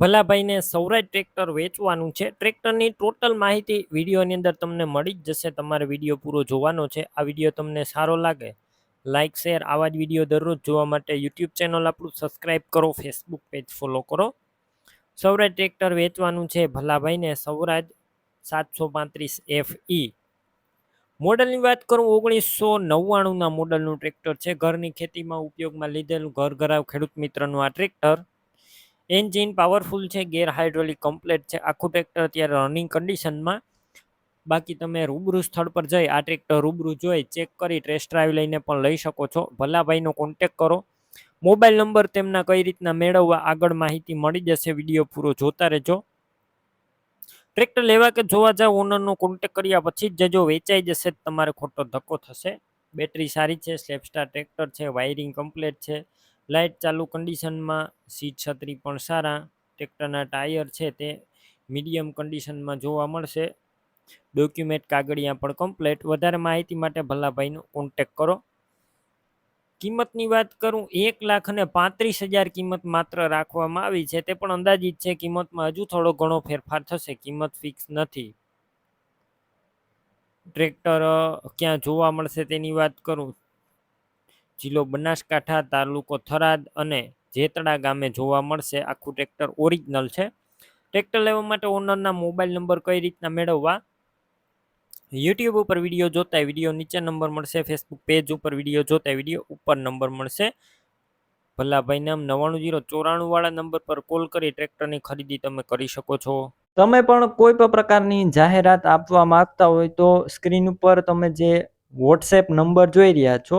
ભલાભાઈને Swaraj tractor વેચવાનું છે. ટ્રેક્ટરની ટોટલ માહિતી વિડીયોની અંદર તમને મળી જ જશે. તમારે વીડિયો પૂરો જોવાનો છે. આ વીડિયો તમને સારો લાગે લાઇક શેર આવા જ વીડિયો દરરોજ જોવા માટે યુટ્યુબ ચેનલ આપણું સબસ્ક્રાઈબ કરો, ફેસબુક પેજ ફોલો કરો. સૌરાજ ટ્રેક્ટર વેચવાનું છે. ભલાભાઈને સૌરાજ સાતસો પાંત્રીસ એફ ઈ મોડલની વાત કરું, ઓગણીસો નવ્વાણુંના મોડલનું ટ્રેક્ટર છે. ઘરની ખેતીમાં ઉપયોગમાં લીધેલું ઘર ઘરાવ ખેડૂત મિત્રનું આ ટ્રેક્ટર એન્જિન પાવરફુલ છે, ગેર હાઇડ્રોલિક કમ્પ્લેટ છે. આખું ટ્રેક્ટર અત્યારે રનિંગ કન્ડિશનમાં બાકી તમે રૂબરૂ સ્થળ પર જઈ આ ટ્રેક્ટર રૂબરૂ જોઈ, ચેક કરી ટેસ્ટ ડ્રાઈવ લઈને પણ લઈ શકો છો. ભલાભાઈનો કોન્ટેક કરો. મોબાઈલ નંબર તેમના કઈ રીતના મેળવવા આગળ માહિતી મળી જશે. વીડિયો પૂરો જોતા રહેજો. ટ્રેક્ટર લેવા કે જોવા જાવ ઓનરનો કોન્ટેક કર્યા પછી જ જજો વેચાઈ જશે તમારે ખોટો ધક્કો થશે. બેટરી સારી છે સ્લેપસ્ટાર ટ્રેક્ટર છે વાયરિંગ કમ્પ્લેટ છે. લાઇટ ચાલુ કન્ડિશનમાં, સીટ છત્રી પણ સારા, ટ્રેક્ટરના ટાયર છે તે મીડિયમ કન્ડિશનમાં જોવા મળશે. ડોક્યુમેન્ટ કાગળિયા પણ કમ્પ્લેટ. વધારે માહિતી માટે ભલાભાઈનો કોન્ટેક કરો. કિંમતની વાત કરું, એક લાખ અને પાંત્રીસ હજાર કિંમત માત્ર રાખવામાં આવી છે. તે પણ અંદાજિત છે, કિંમતમાં હજુ થોડો ઘણો ફેરફાર થશે. કિંમત ફિક્સ નથી. ટ્રેક્ટર ક્યાં જોવા મળશે તેની વાત કરું. જિલ્લો બનાસકાંઠા તાલુકો થરાદ અને જેતડા ગામે જોવા મળશે. આખું ટ્રેક્ટર ઓરિજિનલ છે. ટ્રેક્ટર લેવા માટે ઓનરના મોબાઈલ નંબર કઈ રીતના મેળવવા? યુટ્યુબ ઉપર વીડિયો જોતા વીડિયો નીચે નંબર મળશે. ફેસબુક પેજ ઉપર વીડિયો જોતા વીડિયો ઉપર નંબર મળશે. ભલાભાઈ નામ નવાણું જીરો ચોરાણું વાળા નંબર પર કોલ કરી ટ્રેક્ટરની ખરીદી તમે કરી શકો છો. તમે પણ કોઈ પણ પ્રકારની જાહેરાત આપવા માંગતા હોય તો સ્ક્રીન ઉપર તમે જે વોટ્સએપ નંબર જોઈ રહ્યા છો